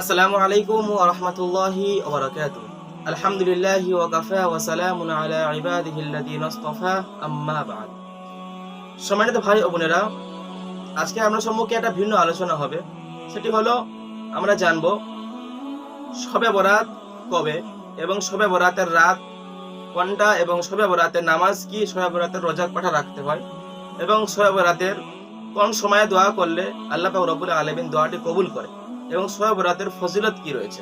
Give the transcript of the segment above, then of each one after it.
আসসালামু আলাইকুম ওয়া রাহমাতুল্লাহি ওয়া বারাকাতুহু। আলহামদুলিল্লাহি ওয়া কাফা ওয়া সালামুন আলা ইবাদিহিল্লাযীনা ইসতাফা আম্মা বা'দ। সম্মানিত ভাই ও বোনেরা, আজকে আমরা সম্মুখে একটা ভিন্ন আলোচনা হবে। সেটি হলো, আমরা জানব শবে বরাত কবে এবং শবে বরাতের রাত কোনটা এবং শবে বরাতের নামাজ কি শবে বরাতের রোজা কটা রাখতে হয় এবং শবে বরাতের কোন সময়ে দোয়া করলে আল্লাহ পাক রব্বুল আলামিন দোয়াটি কবুল করে। এবং শোয়েব রাতের ফজিলত কি রয়েছে?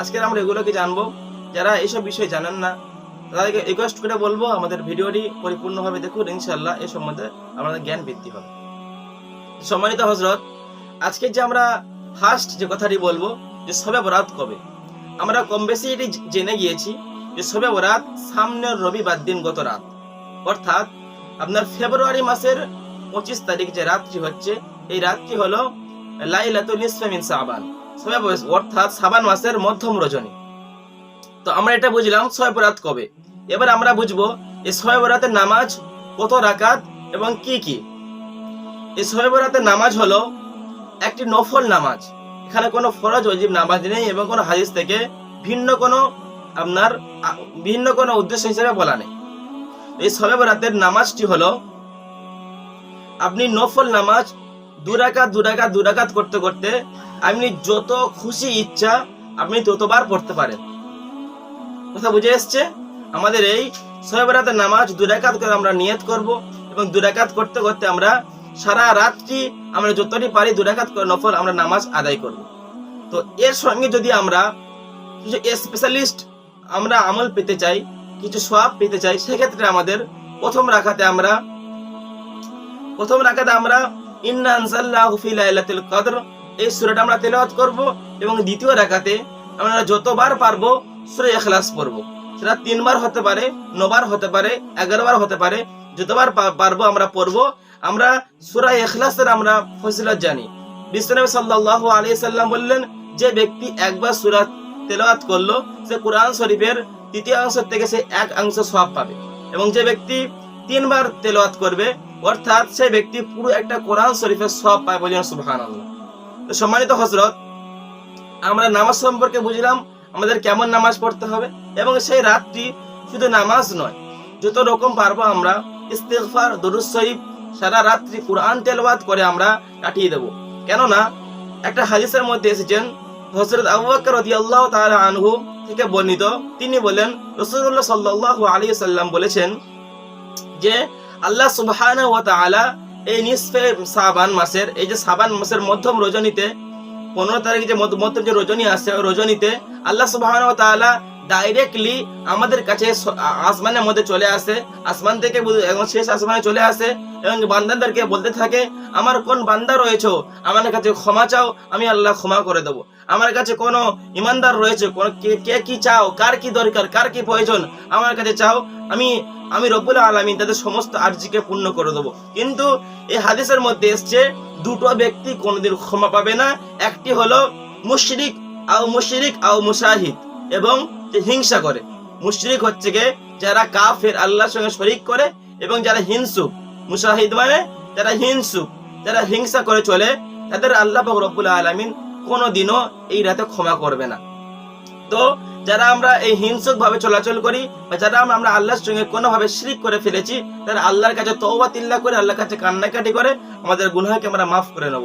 আজকে আমরা এগুলোকে জানব। যারা এইসব বিষয় জানেন না, তাদেরকে রিকোয়েস্ট করে বলব আমাদের ভিডিওটি পরিপূর্ণভাবে দেখুন ইনশাল্লাহ এ সম্বন্ধে আমাদের জ্ঞান বৃদ্ধি হবে। সম্মানিত হজরত আজকে যে আমরা ফার্স্ট যে কথাটি বলব, যে সবে বরাত কবে? আমরা কম বেশি এটি জেনে গিয়েছি যে সবে বরাত সামনের রবিবার দিন গত রাত। অর্থাৎ আপনার ফেব্রুয়ারি মাসের পঁচিশ তারিখ যে রাত্রি হচ্ছে, এই রাত্রি হলো লাইলাতুল নিসফে মিন সাবান। সবে বয়স, অর্থাৎ সাবান মাসের মধ্যম রজনী। তো আমরা এটা বুঝলাম ছয় বরাত কবে। এবার আমরা বুঝব এই ছয় বরাতের নামাজ কত রাকাত এবং কি কি। এই ছয় বরাতের নামাজ হলো একটি নফল নামাজ। এখানে কোনো ফরজ অজিব নামাজ নেই এবং কোনো হাদিস থেকে ভিন্ন কোনো আপনার, ভিন্ন কোনো উদ্দেশ্য হিসেবে বলা নেই। এই ছয় বরাতের নামাজটি হলো আপনি নফল নামাজ দুরাকাত দুরাকাত দুরাকাত করতে করতে আপনি যত খুশি ইচ্ছা আপনি ততবার পড়তে পারেন। কথা বুঝে এসছে? আমাদের এই সয়বরাতের নামাজ দুরাকাত করে আমরা নিয়ত করব এবং দুরাকাত করতে করতে আমরা সারা রাত্রি আমরা যতটি পারি দুরাকাত করে নফল আমরা নামাজ আদায় করব। তো এর সঙ্গে যদি আমরা কিছু স্পেশালিস্ট আমরা আমল পেতে চাই, কিছু সওয়াব পেতে চাই, সেক্ষেত্রে আমাদের প্রথম রাখাতে আমরা প্রথম রাখাতে আমরা ইন্না ফি লাইলাতুল কদর এই সূরাটা আমরা তেলাওয়াত করব এবং দ্বিতীয় রাকাতে আমরা যতবার পারব সূরা ইখলাস পড়ব। সেটা তিনবার হতে পারে, নবার হতে পারে, এগারোবার হতে পারে, যতবার পারব আমরা পড়ব। আমরা সূরা ইখলাসের আমরা ফজিলত জানি। বিশ্বনবী সাল্লাল্লাহু আলাইহি সাল্লাম বললেন, যে ব্যক্তি একবার সূরা তেলাওয়াত করল, সে কোরআন শরীফের তৃতীয় অংশ থেকে সে এক অংশ সওয়াব পাবে এবং যে ব্যক্তি তিনবার তেলাওয়াত করবে। অর্থাৎ সেই ব্যক্তি পুরো একটা কোরআন শরীফের সব পায় বলেন সুবহান সম্মানিত হজরত, আমরা নামাজ সম্পর্কে বুঝলাম আমাদের কেমন নামাজ পড়তে হবে এবং সেই রাতটি শুধু নামাজ নয়, যত রকম পারব আমরা ইস্তেগফার, দরুদ শরীফ সারা রাত্রি কোরআন তেলাওয়াত করে আমরা কাটিয়ে দেব। কেননা, একটা হাদিসের মধ্যে এসেছেন হযরত আবু বকর রাদিয়াল্লাহু তাআলা আনহু থেকে বর্ণিত, তিনি বলেন রসুল্লাহ সাল্লাল্লাহু আলাইহি সাল্লাম বলেছেন যে আল্লাহ তাআলা এই নিসফে সাবান মাসের, এই যে সাবান মাসের মধ্যম রজনীতে, পনেরো তারিখে যে মধ্য- মধ্যম যে রজনী আছে রজনীতে আল্লাহ সুবাহ ডাইরেক্টলি আমাদের কাছে আসমানের মধ্যে চলে আসে। আসমান থেকে এবং শেষ আসমানে চলে আসে এবং বান্দাদেরকে বলতে থাকে, আমার কোন বান্দা রয়েছে? আমার কাছে ক্ষমা চাও, আমি আল্লাহ ক্ষমা করে দেবো। আমার কাছে কোন ইমানদার রয়েছে, কোন কে কে কি চাও, কার কি দরকার, কার কি প্রয়োজন, আমার কাছে চাও, আমি আমি রব্বুল আলামিন তাদের সমস্ত আর্জিকে পূর্ণ করে দেবো। কিন্তু এই হাদিসের মধ্যে এসছে, দুটো ব্যক্তি কোনোদিন ক্ষমা পাবে না, একটি হলো মুশরিক আও মুশরিক আও মুশাহিদ এবং হিংসা করে। মুশরিক হচ্ছে গে যারা কাফের, আল্লাহর সঙ্গে শরিক করে এবং যারা হিংসুক। মুসাহিদ মানে যারা হিংসুক, যারা হিংসা করে চলে, তাদের আল্লাহ রব্বুল আলামিন কোনোদিনও এই রাতে ক্ষমা করবে না। তো যারা আমরা এই হিংসক ভাবে চলাচল করি বা যারা আমরা আমরা আল্লাহর সঙ্গে কোনোভাবে শিরিক করে ফেলেছি, তারা আল্লাহর কাছে তওবা তিল্লা করে, আল্লাহর কাছে কান্নাকাটি করে, আমাদের গুনহাকে আমরা মাফ করে নেব।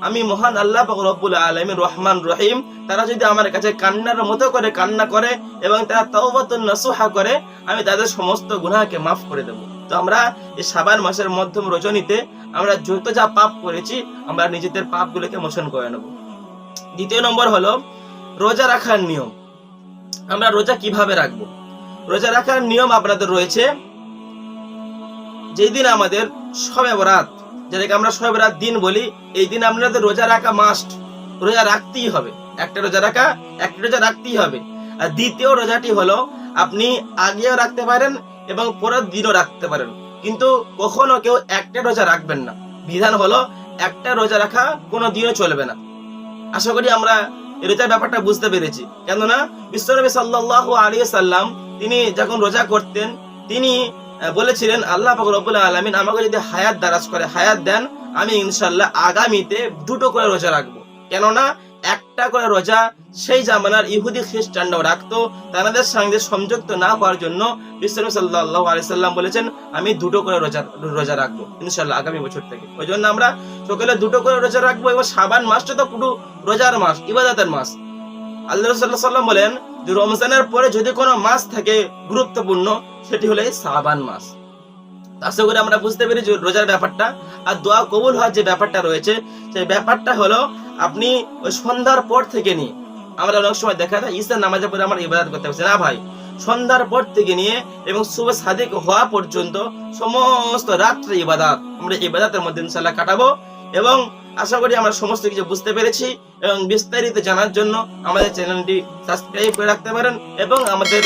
আমি মহান আল্লাহ রব্বুল আলামিন রহমান রহিম। তারা যদি আমার কাছে কান্নার মতো করে কান্না করে এবং তারা তাওবাতুন নাসুহা করে, আমি তাদের সমস্ত গুনাহকে মাফ করে দেব। তো আমরা এই সাবান মাসের মধ্যম রজনীতে আমরা যত যা পাপ করেছি, আমরা নিজেদের পাপগুলোকে মোচন করে নেব। দ্বিতীয় নম্বর হলো রোজা রাখার নিয়ম। আমরা রোজা কীভাবে রাখব? রোজা রাখার নিয়ম আপনাদের রয়েছে যেই দিন আমাদের সবে বরাত যেটাকে আমরা সবে বরাত দিন বলি, এই দিন আপনাদের রোজা রাখা মাস্ট রোজা রাখতেই হবে। একটা রোজা রাখা, একটা রোজা রাখতেই হবে। আর দ্বিতীয় রোজাটি হলো, আপনি আগেও রাখতে পারেন এবং পরের দিনও রাখতে পারেন। কিন্তু কখনো কেউ একটা রোজা রাখবেন না। বিধান হলো, একটা রোজা রাখা কোনো দিনও চলবে না। আশা করি আমরা রোজার ব্যাপারটা বুঝতে পেরেছি। কেননা, বিশ্বনবী সাল্লাল্লাহু আলাইহি সাল্লাম তিনি যখন রোজা করতেন, তিনি বলেছিলেন, আল্লাহ রব্বুল আলামিন আমাকে যদি হায়াত দারাজ করে, হায়াত দেন, আমি ইনশাল্লাহ আগামীতে দুটো করে রোজা রাখব। কেননা, একটা করে রোজা সেই জামানার ইহুদি খ্রিস্টানরাও রাখতো। তাদের সঙ্গে সংযুক্ত না হওয়ার জন্য বিশ্বনবী সাল্লাল্লাহু আলাইহি সাল্লাম বলেছেন, আমি দুটো করে রোজা রোজা রাখব ইনশাল্লাহ আগামী বছর থেকে। ওই জন্য আমরা সকালে দুটো করে রোজা রাখব। এবং সাবান মাসটা তো পুরো রোজার মাস, ইবাদতের মাস। আল্লাহ সাল্লাহ সাল্লাম বলেন রমজানের পরে যদি কোনো মাস থাকে গুরুত্বপূর্ণ সেটি হলো সাবান মাস। আশা করি আমরা বুঝতে পেরেছি রোজার ব্যাপারটা। আর দোয়া কবুল হওয়ার যে ব্যাপারটা রয়েছে, সেই ব্যাপারটা হলো আপনি ওই সন্ধ্যার পর থেকে নিয়ে আমরা অনেক সময় দেখা যায় ঈশার নামাজের পরে আমরা ইবাদত করতে পারছি না ভাই, সন্ধ্যার পর থেকে নিয়ে এবং শুভ সাদিক হওয়া পর্যন্ত সমস্ত রাত্রে ইবাদত, আমরা ইবাদতের মধ্যে ইনশাল্লাহ কাটাবো। এবং আশা করি আমরা সমস্ত কিছু বুঝতে পেরেছি এবং বিস্তারিত জানার জন্য আমাদের চ্যানেলটি সাবস্ক্রাইব করে রাখতে পারেন এবং আমাদের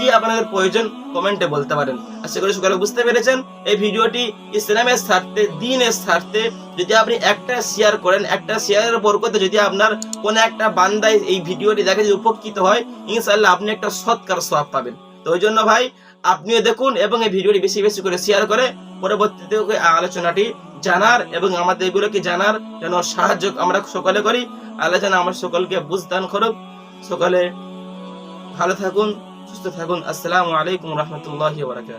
কি আপনাদের প্রয়োজন? কমেন্টে বলতে পারেন। আশা করি সকালে বুঝতে পেরেছেন। এই ভিডিওটি ইসলামের স্বার্থে, দিনের স্বার্থে যদি আপনি একটা শেয়ার করেন, একটা শেয়ারের বরকতে যদি আপনার কোন একটা বান্দায় এই ভিডিওটি দেখে যদি উপকৃত হয়, ইনশাআল্লাহ আপনি একটা সৎকার সওয়াব পাবেন। তো ওই জন্য ভাই, আপনিও দেখুন এবং এই ভিডিওটি বেশি বেশি করে শেয়ার করে পরবর্তীতে আলোচনাটি জানার এবং আমাদের এগুলোকে জানার যেন সাহায্য আমরা সকলে করি। আল্লাহ যেন আমার সকলকে বুঝদান করুক। সকলে ভালো থাকুন। সুস্থ থাকুন আসসালামু আলাইকুম রহমতুল্লাহ বারাকাতুহু